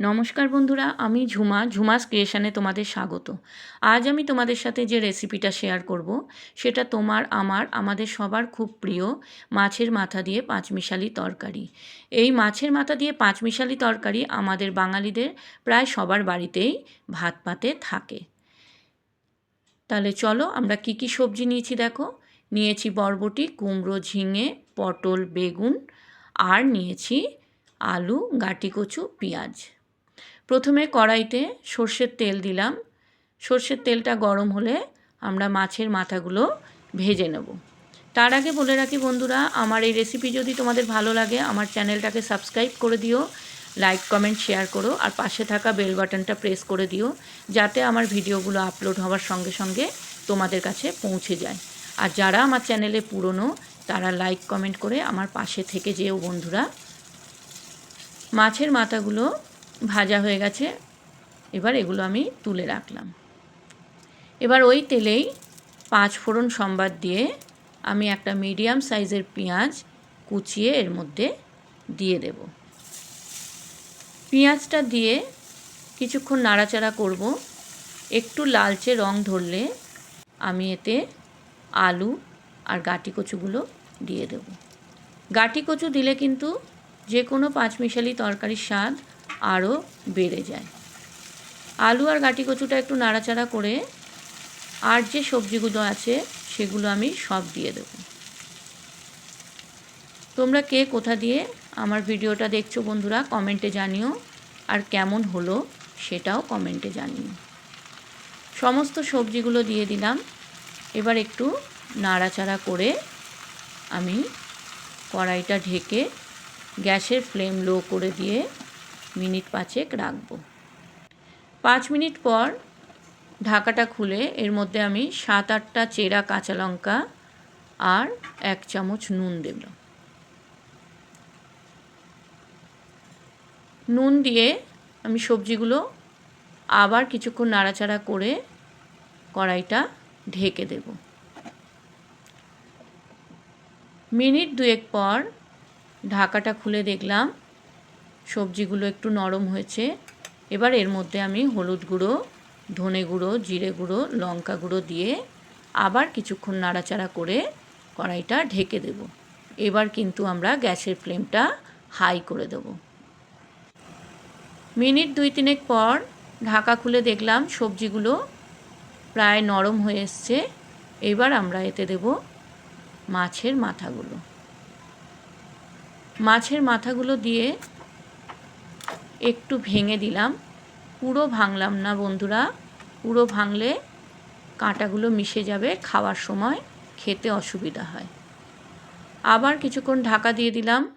নমস্কার বন্ধুরা, আমি ঝুমা, ঝুমাস ক্রিয়েশানে তোমাদের স্বাগত। আজ আমি তোমাদের সাথে যে রেসিপিটা শেয়ার করব, সেটা তোমার, আমার, আমাদের সবার খুব প্রিয় মাছের মাথা দিয়ে পাঁচমিশালি তরকারি। এই মাছের মাথা দিয়ে পাঁচমিশালি তরকারি আমাদের বাঙালিদের প্রায় সবার বাড়িতেই ভাত পাতে থাকে। তাহলে চলো আমরা কি কি সবজি নিয়েছি দেখো। নিয়েছি বরবটি, কুমড়ো, ঝিঙে, পটল, বেগুন, আর নিয়েছি আলু, গাটি কচু, পেঁয়াজ। প্রথমে কড়াইতে সর্ষের তেল দিলাম। সর্ষের তেলটা গরম হলে আমরা মাছের মাথাগুলো ভেজে নেব। তার আগে বলে রাখি বন্ধুরা, আমার এই রেসিপি যদি তোমাদের ভালো লাগে, আমার চ্যানেলটাকে সাবস্ক্রাইব করে দিও লাইক কমেন্ট শেয়ার করো, আর পাশে থাকা বেল বাটনটা প্রেস করে দিও, যাতে আমার ভিডিওগুলো আপলোড হওয়ার সঙ্গে সঙ্গে তোমাদের কাছে পৌঁছে যায়। আর যারা আমার চ্যানেলে পুরনো, তারা লাইক কমেন্ট করে আমার পাশে থেকে যেও বন্ধুরা। মাছের মাথাগুলো ভাজা হয়ে গেছে। এবার এগুলো আমি তুলে রাখলাম। এবার ওই তেলেই পাঁচ ফোড়ন সম্বাদ দিয়ে আমি একটা মিডিয়াম সাইজের পেঁয়াজ কুচিয়ে এর মধ্যে দিয়ে দেব। পেঁয়াজটা দিয়ে কিছুক্ষণ নাড়াচাড়া করব। একটু লালচে রং ধরলে আমি এতে আলু আর গাটি কচুগুলো দিয়ে দেব। গাটি কচু দিলে কিন্তু যে কোনো পাঁচমিশালি তরকারির স্বাদ আরও বেড়ে যায়। আলু আর গাটি কচুটা একটু নাড়াচাড়া করে আর যে সবজিগুলো আছে সেগুলো আমি সব দিয়ে দেব। তোমরা কে কোথা দিয়ে আমার ভিডিওটা দেখছ বন্ধুরা কমেন্টে জানিও। আর কেমন হলো সেটাও কমেন্টে জানিও। সমস্ত সবজিগুলো দিয়ে দিলাম। এবার একটু নাড়াচাড়া করে আমি কড়াইটা ঢেকে গ্যাসের ফ্লেম লো করে দিয়ে মিনিট পাঁচেক রাখব। পাঁচ মিনিট পর ঢাকাটা খুলে এর মধ্যে আমি সাত আটটা চেরা কাঁচা লঙ্কা আর এক চামচ নুন দেব। নুন দিয়ে আমি সবজিগুলো আবার কিছুক্ষণ নাড়াচাড়া করে কড়াইটা ঢেকে দেব। মিনিট দুয়েক পর ঢাকাটা খুলে দেখলাম সবজিগুলো একটু নরম হয়েছে। এবার এর মধ্যে আমি হলুদ গুঁড়ো, ধনে গুঁড়ো, জিরে গুঁড়ো, লঙ্কা গুঁড়ো দিয়ে আবার কিছুক্ষণ নাড়াচাড়া করে কড়াইটা ঢেকে দেব। এবার কিন্তু আমরা গ্যাসের ফ্লেমটা হাই করে দেব। মিনিট দুই তিনেক পর ঢাকা খুলে দেখলাম সবজিগুলো প্রায় নরম হয়ে এসছে। এবার আমরা এতে দেব মাছের মাথাগুলো। মাছের মাথাগুলো দিয়ে একটু ভেঙে দিলাম। পুরো ভাঙলাম না বন্ধুরা। পুরো ভাঙলে কাঁটাগুলো মিশে যাবে, খাওয়ার সময় খেতে অসুবিধা হয়। আবার কিছুক্ষণ ঢাকা দিয়ে দিলাম।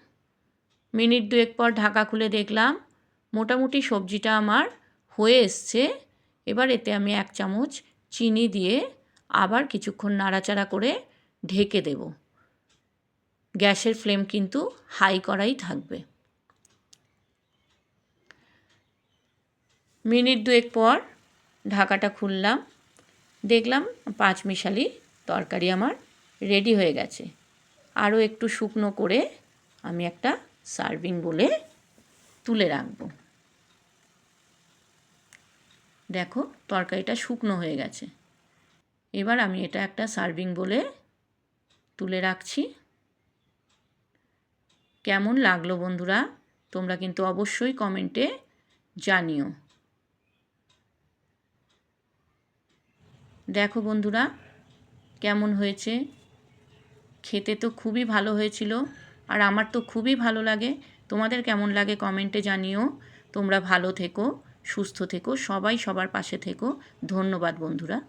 মিনিট দুয়েক পর ঢাকা খুলে দেখলাম, মোটামুটি সবজিটা আমার হয়ে এসছে। এবার এতে আমি এক চামচ চিনি দিয়ে আবার কিছুক্ষণ নাড়াচাড়া করে ঢেকে দেব। গ্যাসের ফ্লেম কিন্তু হাই করাই থাকবে। মিনিট দুয়েক পর ঢাকাটা খুললাম। দেখলাম পাঁচ মিশালি তরকারি আমার রেডি হয়ে গেছে। আরও একটু শুকনো করে আমি একটা সার্ভিং বলে তুলে রাখব। দেখো, তরকারিটা শুকনো হয়ে গেছে। এবার আমি এটা একটা সার্ভিং বলে তুলে রাখছি। কেমন লাগল বন্ধুরা? তোমরা কিন্তু অবশ্যই কমেন্টে জানিও। দেখো বন্ধুরা, কেমন হয়েছে? খেতে তো খুবই ভালো হয়েছিল আর আমার তো খুবই ভালো লাগে। তোমাদের কেমন লাগে কমেন্টে জানিও। তোমরা ভালো থেকো, সুস্থ থেকো, সবাই সবার পাশে থেকো। ধন্যবাদ বন্ধুরা।